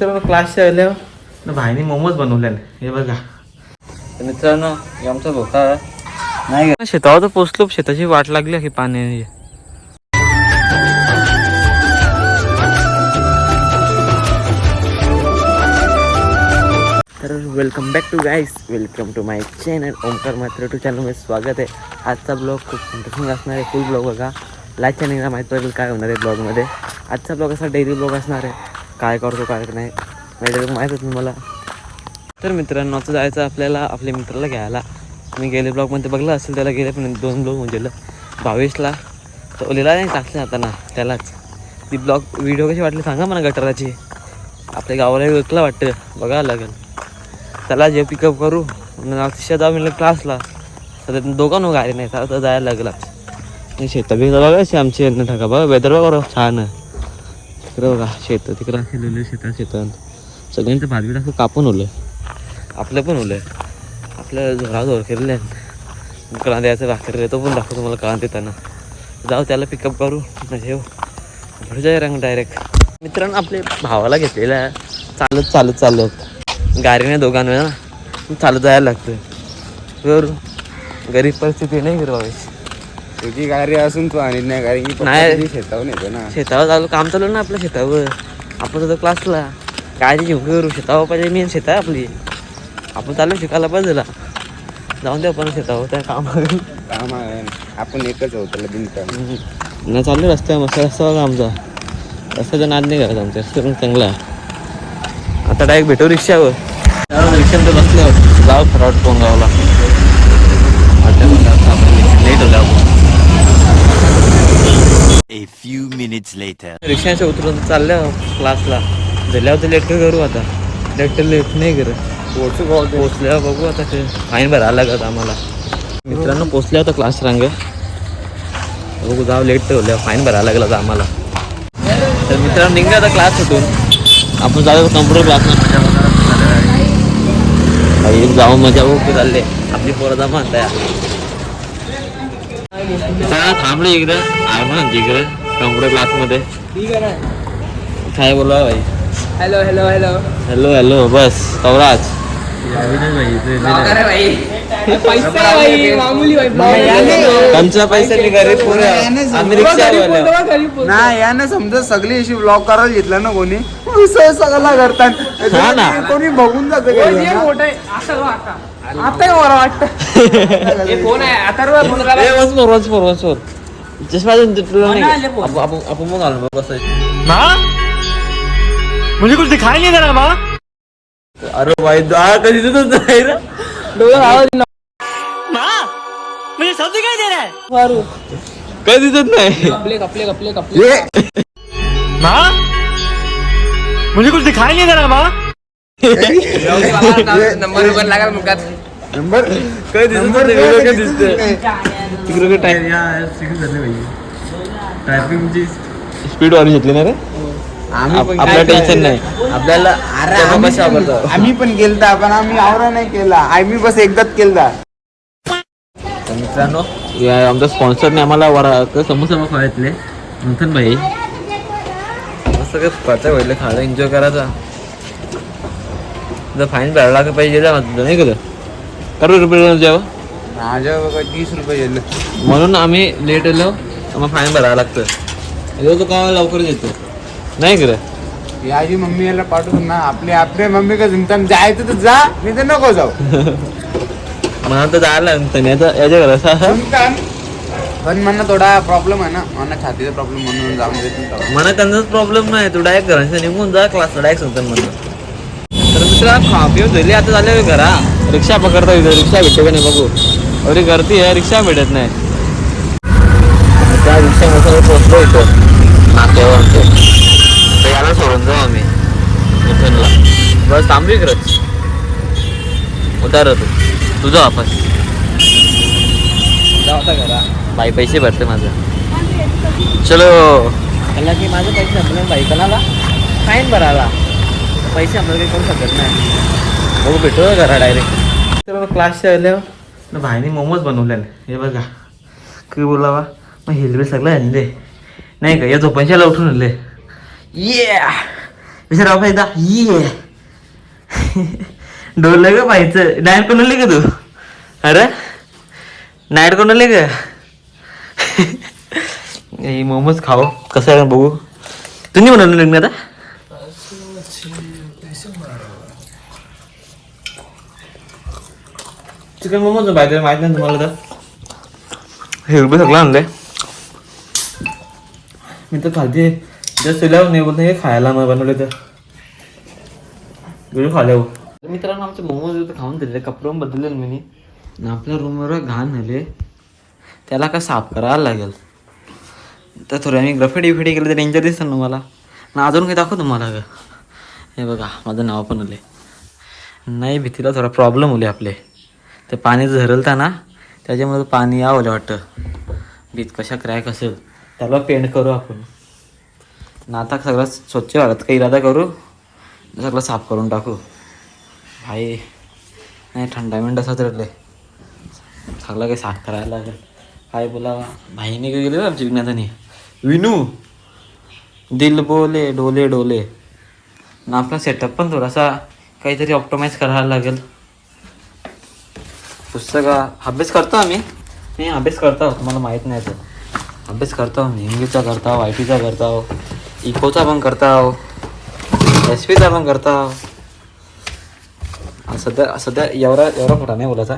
तर क्लासच्या आल्यावर ना भाईने मोमोज बनवले हे बघा. तर मित्रांनो हे आमचा भोका नाही शेतावर तर पोचलो शेताची वाट लागली की पाण्याने. तर welcome back to guys welcome to my channel Omkar मात्र टू चॅनलमध्ये स्वागत आहे आजचा ब्लॉग खूप इंटरेस्टिंग असणार आहे. फुल ब्लॉग बघा. लाईक चॅनलला माहीत पडेल काय होणार आहे ब्लॉगमध्ये आजचा ब्लॉग असा डेली ब्लॉग असणार आहे. काय करतो काय नाही. माहिती माहीत होतं मला. तर मित्रांनो आता जायचं आपल्याला आपल्या मित्राला घ्यायला. मी गेले ब्लॉगमध्ये बघलं असेल त्याला गेले पण दोन ब्लॉग म्हणजे भावेशला तर ओलीला नाही टाकले आता ना त्यालाच. ती ब्लॉग व्हिडिओ कशी वाटली सांगा मला गटाराची. आपल्या गावाला विकला वाटतं बघा लागेल. त्याला जे पिकअप करू. अक्षय जाऊ म्हणलं क्लासला सध्या दोघांनो गाडी नाही तर जायला लागला. आणि शेतं बघा अशी आमची ढका बघा वेदर बघा छान आहे तिकडं बघा शेतं तिकडं असे शेतात शेतात. सगळ्यांचं भात असं कापून ओलं. आपलं पण ओलं. आपलं जोराजोर आहे. कळां द्यायचं भाकर तो पण दाखवतो तुम्हाला कळा देताना. जाऊ त्याला पिकअप करू. म्हणजे जाय रंग डायरेक्ट मित्रांनो आपले भावाला घेतलेलं आहे. चालत चालत चालत. गाडीने दोघांना चालत जायला लागतं तर गरीब परिस्थिती नाही फिरवायची तुझी गाडी असून तू आणि नाही कारण की नाही. नाही शेतावर नेतो ना. शेतावर चालू काम चालू ना आपल्या शेतावर. आपण तर क्लासला गाडी घेऊन करू शेतावर पाहिजे मेन शेत आहे आपली. आपण चालू शिकायला पाहिजे ना. जाऊन दे आपण शेतावर त्या काम काम आहे. आपण एकच होत त्याला बिनत नाही चालू रस्ता मस्त रस्ता बघा आमचा. रस्त्याचा नाद नाही करायचा आमच्या रस्ता पण चांगला आहे. आता डायरेक्ट भेटू रिक्षावर. रिक्षामध्ये बसल्यावर जाऊ फराट पोंगावला. लेट होल्या A few minutes later. रिक्षाच्या उतरून चालल्या क्लासला. झाल्यावर तर लेट करू आता. लेट तर लेट नाही करत. पोहोचू पोचल्यावर बघू आता ते. फाईन भरायला लागत आम्हाला? मित्रांनो पोचल्या होता क्लास रांग बघू जाऊ लेट ठेवल्या फाईन भरायला लागला आम्हाला? तर मित्रांनो निघा आता क्लास सुटून. आपण जाऊ कम्प्युटर क्लासला मजा भाई जाऊ मजा बघू चालले. आपली पोरं जमा म्हणताय थांबले इकडं. आहे म्हणा इकडं. कम्प्युटर क्लासमध्ये. काय बोला भाई? Hello hello hello hello hello बस. कवराज पैसा भाई मामूली भाई त्यांचा पैसा गरीब पोरं. आम्ही यानं समजा सगळी अशी ब्लॉक करायला घेतला ना कोणी सगळा करतात ना. कोणी बघून जातं? मोठं हो आता मला वाटतं? हे आहे? आता फोन करा. वच मोर वच मोर मोर चष्मा ते तुला? आपण आपण मग आलो मुझे कुछ दिखाई नहीं दे रहा माँ अरे भाई दाळ कधी देतो नाही. माँ मुझे सब दिखाई दे रहा है कधी देत नाही. कपले कपले कपले कपले माँ मुझे कुछ दिखाई नहीं दे रहा माँ नंबर वन लागा मुखात नंबर काय वेगळं काय दिसत दिसतंय. तिकडे टाइम ट्रॅफिकची स्पीड वाढून घेतली ना रे? आम्ही आपलं काय टेन्शन? नाही. आपल्याला अरे आम्ही आम्ही पण केलता पण आम्ही आवरा नाही केला. आम्ही बस एकदाच केलता. तर मित्रांनो या आमच्या स्पॉन्सरने आम्हाला वरा क- समोसा खायतले. मंथन भाई. मस्त काय खर्चा भेटले खायला एन्जॉय करायचा. जर फाईन भरायला का पाहिजे नाही केलं करू रुपये जेव्हा? माझ्या बघा तीस रुपये गेले. म्हणून आम्ही लेट आलो मग फाईन भरायला लागतं. येतो तो का लवकर येतो. नाही केलं याची मम्मी याला पाठवून ना आपले आपले मम्मी का जिंकताना जायचं तर जा मी तर नको जाऊ. मला तर जायला तर याच्या घरात. पण म्हणणं थोडा प्रॉब्लेम आहे ना मला छातीचा प्रॉब्लेम म्हणून जाऊन देत. मला त्यांचाच प्रॉब्लेम नाही तू डायरेक्ट घराच्या निघून जा क्लासला डायरेक्ट सांगतात म्हणून. तर मित्रा खा पिऊन झाली आता झाले घरा. रिक्षा पकडता इथं रिक्षा भेटते का नाही बघू. एवढी गर्दी आहे रिक्षा भेटत नाही. त्या पोचलो तर याला सोडून जाऊ आम्ही. बस थांबू इकडंच उतार तू. तुझं वापस. जाऊ आता घरा. बाई पैसे भरते माझं. चलो. त्याला की माझे पैसे संपले बाई कोणाला फाईन भरायला. पैसे आपल्याला काही करू शकत नाही. भाऊ भेटू घरा डायरेक्ट तर क्लासच्या आल्यावर भाईने मोमोज बनवलेले. हे बघा. की बोलावा? मग हेल्मेट सगळं हल्ले नाही का? या झोपांच्याला उठून हल्ले ये विचारा फायदा ये डोलं ग पाहायचं डायट कोणाले का तू? अरे? नाईट कोणाले का? मोमोज खाओ कसं आहे? बघू. तुम्ही बनवलं लग्न आता? चिकन मोमोज पाहिजे माहीत नाही तुम्हाला तर हे रुपये सगळं आणलंय मी तर खालते जर तुला नाही बोलतो हे खायला मग बनवले तर वेळ खाल्यावर मित्रांनो आमचे मोमोज होते खाऊन दिले कपडे बदलले मी आणि आपल्या रूमवर घाण झाले. त्याला का साफ करायला लागेल? तर थोड्या मी ग्रफिटी फिटी केलं तर डेंजर दिसतं ना मला ना अजून काही दाखव तुम्हाला ग हे बघा माझं नाव पण आले नाही भीतीला थोडा प्रॉब्लेम होले आपले. ते पाणी झरलता ना त्याच्यामुळे पाणी यावलं वाटतं. भीत कशा क्रॅक असेल. त्याला पेंट करू आपण. ना आता सगळं स्वच्छ वाटत काही इरादा करू. सगळं साफ करून टाकू. भाई नाही थंडा मिंड असं तर सगळं काही साफ करायला लागेल. काय बोला भाईने काय गेले आमच्या विज्ञाताने विनू! दिल बोले डोले डोले. ना आपला सेटअप पण थोडासा काहीतरी ऑप्टोमाइज करायला लागेल. पुस्तक अभ्यास करतो आम्ही. मी अभ्यास करतो तुम्हाला माहीत नाही तर. अभ्यास करतो मी इंग्लिशचा करतो आय टीचा करतो इकोचा पण करतो एस पीचा पण करतो आणि सध्या सध्या एवढा एवढा मोठा नाही बोलायचा.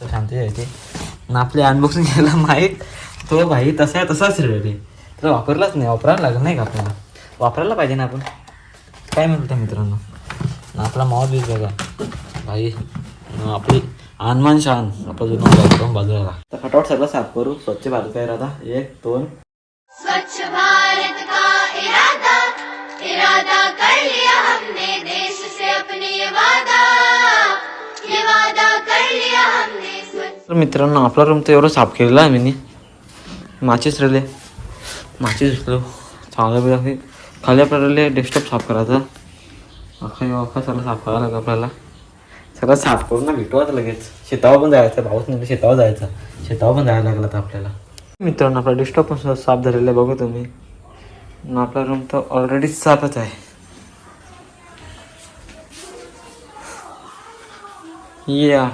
शांती यायची आणि आपली अनबॉक्सिंग घ्यायला माहीत. तो भाई तसा आहे तसाच रे. तर वापरलाच नाही वापरायला लागत नाही का आपल्याला? वापरायला पाहिजे ना आपण. काय म्हणतो त्या मित्रांनो? आपला बीज बघा. भाई. आपली आनमान शान. आपला जुना वापरून बाजूला तर फटाफट सगळं साफ करू. स्वच्छ बाजू काय राहता एक दोन. स्वच्छ भारत का इरादा? इरादा कर लिया हमने देश से अपने ये वादा। ये वादा कर लिया हमने स्वच्छ तर मित्रांनो आपला रूम तर एवढं साफ केलेला आहे मी माचीच राहिले. माचीच उचलो. चांगलं बिला खाली आपल्याला डेस्कटॉप साफ करायचा अख्खा अख्खा सगळं साफ करावं लागेल आपल्याला. सगळं साफ करून ना भेटू आता लगेच. शेतावर पण जायचं भाऊच नाही शेतावर जायचं. शेतावर पण जायला लागलं आता आपल्याला. मित्रांनो आपला डेस्कटॉप पण सुद्धा साफ झालेला आहे बघू तुम्ही. आपला रूम तर ऑलरेडी साफच आहे. या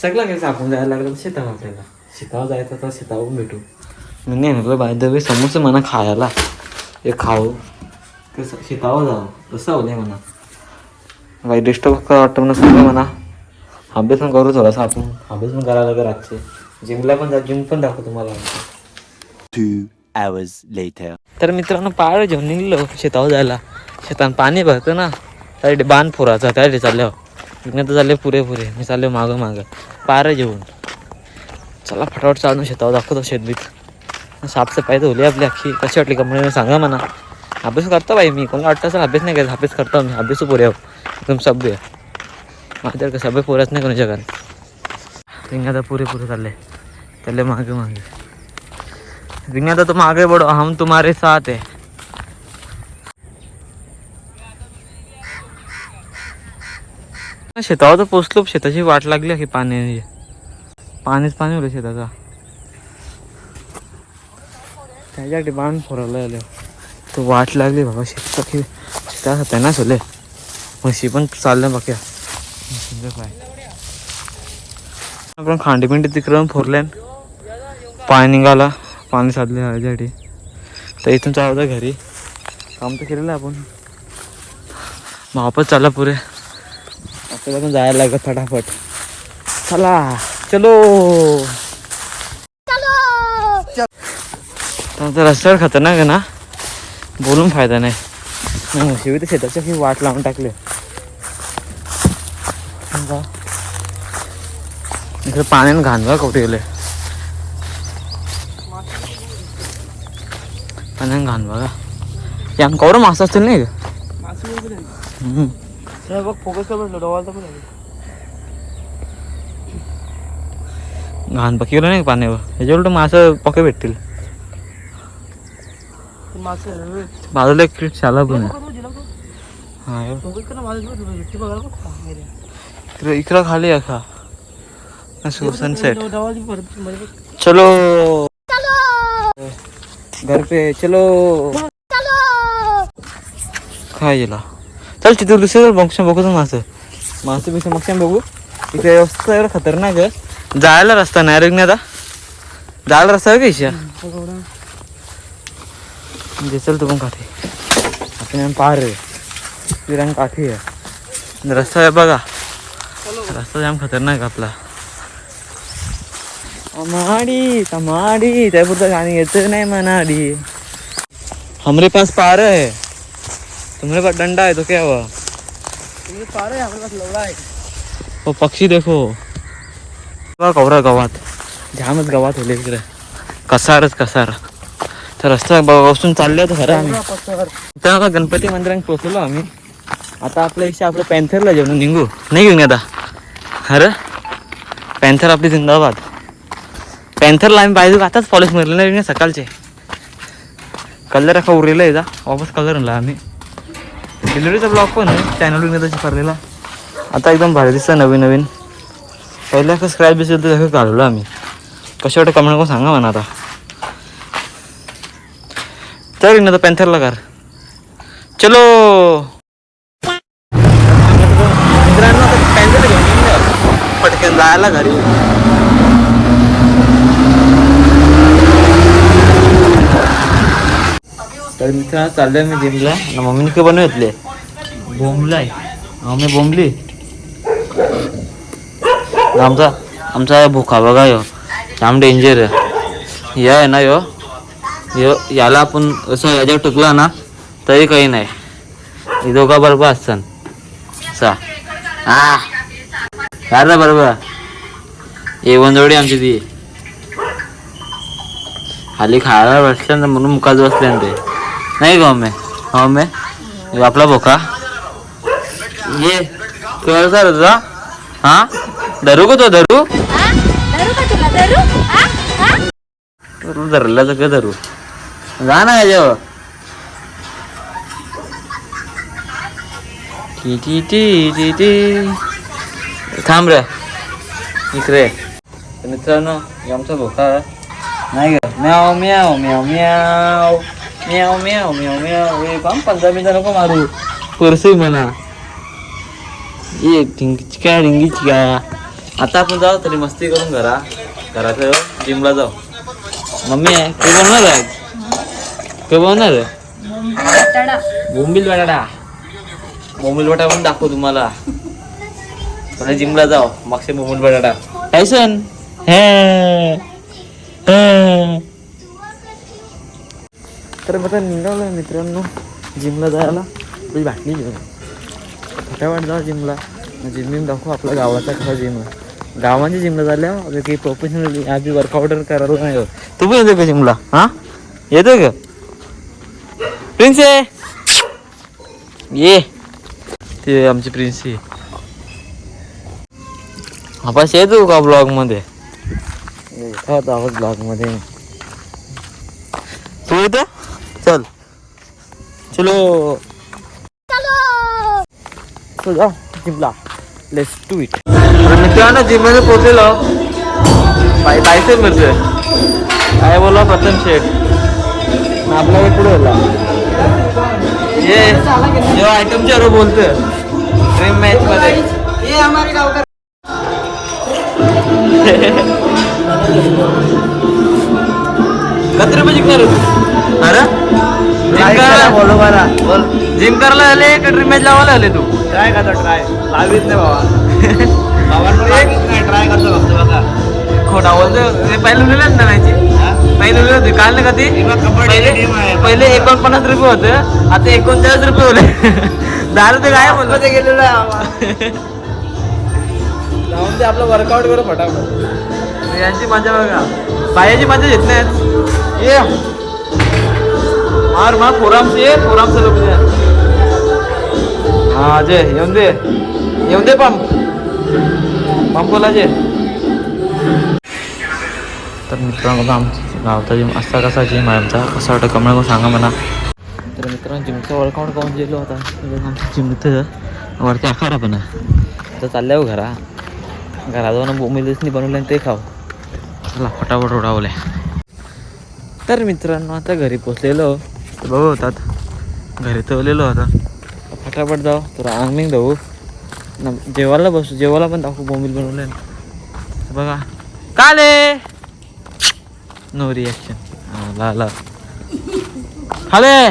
सगळं काही सापून जायला लागलं तर शेतावर आपल्याला. शेतावर जायचं तर शेतावरून भेटू. मी नाही म्हटलं बाय दवे समोसे म्हणा खायला. हे खाऊ. कसं शेतावर जावं? तसं म्हणा. बाई डिस्टर्ब वाटतं म्हणा सगळं म्हणा. अभ्यास पण करू थोडासा आपण. अभ्यास पण करायला लागेल रातचे जिमला पण जा जिम पण दाखवू तुम्हाला. Two hours later. तर मित्रांनो पाळ घेऊन निघलो शेतावर जायला. शेतात पाणी भरतं ना. त्यासाठी बांध फोराचा त्यासाठी चालल्यावर. इकडे तर चालले पुरे पुरे. मी चालले मागं मागं. पारं घेऊन. चला फटाफट चालून शेतावर दाखवतो शेतबीत. साफसफाई तर होली आपली अख्खी. कशी वाटली कंपनीने सांगा म्हणा. अभ्यास करतो बाई मी. कोणाला वाटतं असं अभ्यास नाही करायचा अभ्यास करतो मी अभ्यास पुरे हो एकदम सभ्य माझ्या का सभ्य पोरच नाही करू शकत रिंग आता पुरे पुरे चालले. चालले मागे मागे. रिंगा तो मागे बडो हम तुम्हारे साथ आहे. शेतावर तर पोचलो. शेताची वाट लागली की पाण्याची. पाणीच पाणी होलं शेताचा. त्याच्यासाठी बाण फोरायला आलं. तो वाट लागली बाबा शेतात की शेतात त्यांना सोले म्हशी पण चालल्या बाकी. काय? आपण खांडीपिंडी तिकडून फोरल्यान पाणी निघाला. पाणी साधले ह्याच्यासाठी तर इथून चालू होतं घरी. काम तर केलेलं आपण. मग वापस चालला पुरे आपल्याला पण जायला लागत फटाफट. चला. चलो. तर रस्त्यावर खतरनाक आहे ना? बोलून फायदा नाही. नाही म्हशी तर शेताच्या काही वाट लावून टाकले. इकडे पाण्याने घाणवा कुठे गेले. पाण्याने घाणवा का या कवरं मासा असतील नाही का. बघ फोकस पण घाण पकिवलं नाही का पाण्यावर? ह्याच्या उलट मासं पके भेटतील. बाजूला एक शाला पण आहे. हा इकडं खाली आहे का असं सनसेट चलो. घर पे चलो. काय गेला चल तिथं दुसरं मक्षम बघू तर मासं मासं बिसं मक्षम बघू. इथे रस्ता एवढा खतरनाक आहे. जायला रस्ता नाही रे आता जायला रस्ता आहे का म्हणजे चल तू पण काठी आपण पार रे. तिरंग काठी आहे. रस्ता आहे बघा. रस्ता जाम खतरनाक आहे आपला. अमाडी तमाडी. त्यापुरतं गाणी येतं नाही मनाडी. हमरे पास पार है तुम्हारे पास डंडा है तो क्या हुआ? वो पक्षी देखो. कवरा गावात. जामच गावात होले इकडे. कसारच कसार. तर रस्ता बसून चालले होतं खरं. आम्ही तर आता गणपती मंदिरात पोहोचलो आम्ही. आता आपल्या इथे आपलं पॅन्थरला जेवण निघू. नाही घेऊन आता अरे पॅन्थर आपली जिंदाबाद. पॅन्थरला आम्ही पाहिजे आताच पॉलिश मारले नाही सकाळचे? कलर असा उरलेला आहे जा. वापस कलर आणला आम्ही. डिलिव्हरीचा ब्लॉग पण आहे. चॅनल त्याची करलेला आता एकदम भारी दिसतं नवीन नवीन. पहिल्या कसं स्क्रॅच तर सगळं काढलो आम्ही. कशा वाटतं कमेंट करून सांगा म्हणा आता. चल ना तर पॅन्थरला कर चलो। मित्रांनो पॅन्थर घेऊन. पटकन जायला घरी. तर मित्रांनो चाललोय मी जिमला. ना मम्मीने काय बनवले बोंबलाय. मम्मी बोंबली? आमचा आमचा भुका बघा यो. जाम डेंजर आहे या आहे ना यो. याला आपण असं याच्यावर टुकला ना तरी काही नाही. दोघा बरोबर असतात. सा. हा. बरोबर. ये वंजोडी आमची ती. खाली खायला बसल्या ना म्हणून मुखात बसल्या ना ते. नाही का मम्मी हो मम्मी आपला भोका. ये कळसा रे तुझा. हा? धरू का तो? धरू? तू धरला तर धरू. जा ना याच्यावर. टी टी टी टी टी थांब रे. इकडे. मित्रांनो आमचा धोका नाही का? म्याव म्याव म्याव म्याव. म्याव म्याव म्याव म्याव. हे पंधरा पंजाबीचा नको मारू. परसू म्हणा. ये ढिंगीची ढिंगचिका आता आपण जाऊ तरी मस्ती करून घरा. घराचं जिमला जाऊ. मम्मी आहे तू बनणार आहे काय बनणार आहे बोंबील बटाटा बोंबील बटाटा पण दाखवू तुम्हाला पण जिमला जाऊ मागचे बोंबील बटाटा टायसन हे हे. तर आता निघालो मित्रांनो जिमला जायला तुझी बाटली घेऊन फटाफट जाऊ जिमला जिम बिम दाखवू आपल्या गावाचा कसा जिम आहे गावाच्या जिमला झाल्या काही प्रोफेशनल आधी वर्कआउट करायला नाही तू पण येतो का जिमला? हा? येतोय का? प्रिन्स! ये. ते आमची प्रिन्स. आहे आपण येतो का ब्लॉगमध्ये? येतात आहोत ब्लॉगमध्ये. तू येतो चल. चलो. चल! जिमला. लेट्स टू इट मित्रांनो जिममध्ये पोहोचलेलो. बाय बायसे मिळतोय. काय बोला प्रथम शेठ? आपल्याला पुढे होला ये यो आयटमच्या रो बोलतोय. ड्रीम मॅच मध्ये. कत्र रुपये जिंकणार तू अरे? जिम करायला बोलो मला बोल. जिम करायला आले का ड्रीम मॅच लावायला आले तू. ट्राय करतो ट्राय लावीत नाही बाबा. ट्राय करतो फक्त बघा. खोटा बोलतो ते पहिले लिहिलं ना मॅची पहिले लिहिलं होते. काल ना कधी कबड्डी पहिले एकोणपन्नास रुपये होतं. आता एकोणचाळीस रुपये होले दहा रुपये काय बोलतो ते गेलेलं आहे जाऊन ते आपलं वर्कआउट करू फटाफट. यांची मजा बघा. बायाची मजा घेत नाही ये. मार मार फोरामचे ये फोरामचं लोक. हा जे येऊन दे. येऊन दे पंप पंप बोला जे तर मित्रांनो बघा आमचा गावचा जिम असा कसा जिम आहे आमचा. कसा वाटतं कमेंट करून सांगा मला. तर मित्रांनो जिमचा वर्कआउट करून गेलो होता आमचं जिम इथं वरती आखाडा पण आहे. तर चालल्या हो घरा. घरात जाऊन बोंबिलच नाही बनवलं आणि ते खाऊ. चला फटाफट उडावले. तर मित्रांनो आता घरी पोचलेलो बघू होतात घरी तवलेलो आता. फटाफट जाऊ तर आंगमिंग जाऊ जेवायला बसू जेवायला पण दाखवू बोंबील बनवले ना. बघा. काले नो रिॲक्शन ला ला. हाले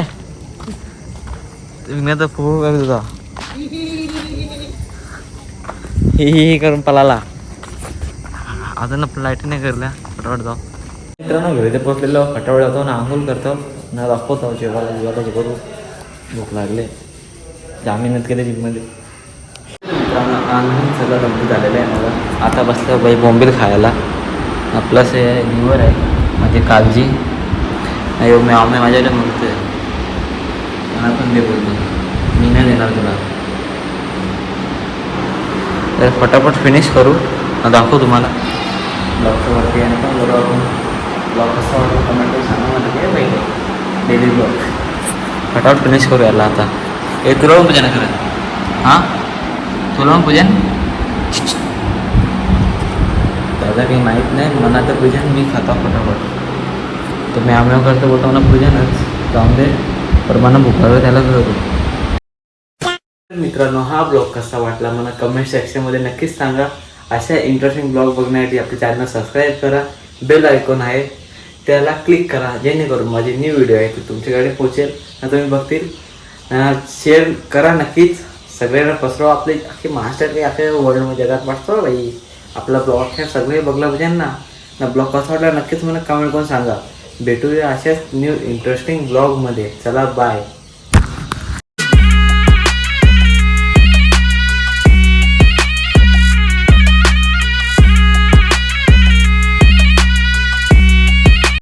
तुम्ही आता फो करत होता हे ही करून पलाला आता ना लाइट नाही करल्या. फटाफट जाऊ. मित्रांनो घरी ते पोचलेलो फटाफट जातो ना आंघोळ करतो. ना दाखवतो जेवायला जेवायला करू भूक लागले. जामीन केले जिममध्ये. आंघोळ सगळं कंप्लीट झालेलं आहे मला. आता बसलं बाई बोंबील खायला. प्लस हे लिव्हर आहे. माझी काळजी नाही मी आम्ही माझ्याकडे म्हणतोय. मला पण दे बोलतो मी नाही देणार तुला. तर फटाफट फिनिश करू. दाखवू तुम्हाला. ब्लॉगचं वरती आणि पण बरोबर आपण. ब्लॉग कसा वाटतो कमेंट सांगा मला. ते पहिले डेली ब्लॉग फटाफट फिनिश करू याला आता. हे तुला पण पूजन करत हां? तुला पूजन? दादा काही माहीत नाही मनाचं पूजन मी खाता फटाफट. तर मी आम्ही करतो बोलतो मला पूजनच. जाऊन दे पण मला त्याला करतो मित्रांनो हा ब्लॉग कसा वाटला मला कमेंट सेक्शनमध्ये नक्कीच सांगा. अशा इंटरेस्टिंग ब्लॉग बघण्यासाठी आपले चॅनल सबस्क्राईब करा. बेल आयकॉन आहे त्याला क्लिक करा जेणेकरून माझे न्यू व्हिडिओ आहे ते तुमच्याकडे पोचेल ना तुम्ही बघतील. शेअर करा नक्कीच. सगळ्यांना पसरव आपले अख्खे महाराष्ट्रात अख्या वर्ल्डमध्ये जगात वाटतो बाई. आपला ब्लॉग ह्या सगळे बघला पाहिजे ना ना ब्लॉग कसा वाटला नक्कीच मला कमेंट करून सांगा. भेटूया अशाच न्यू इंटरेस्टिंग ब्लॉगमध्ये चला बाय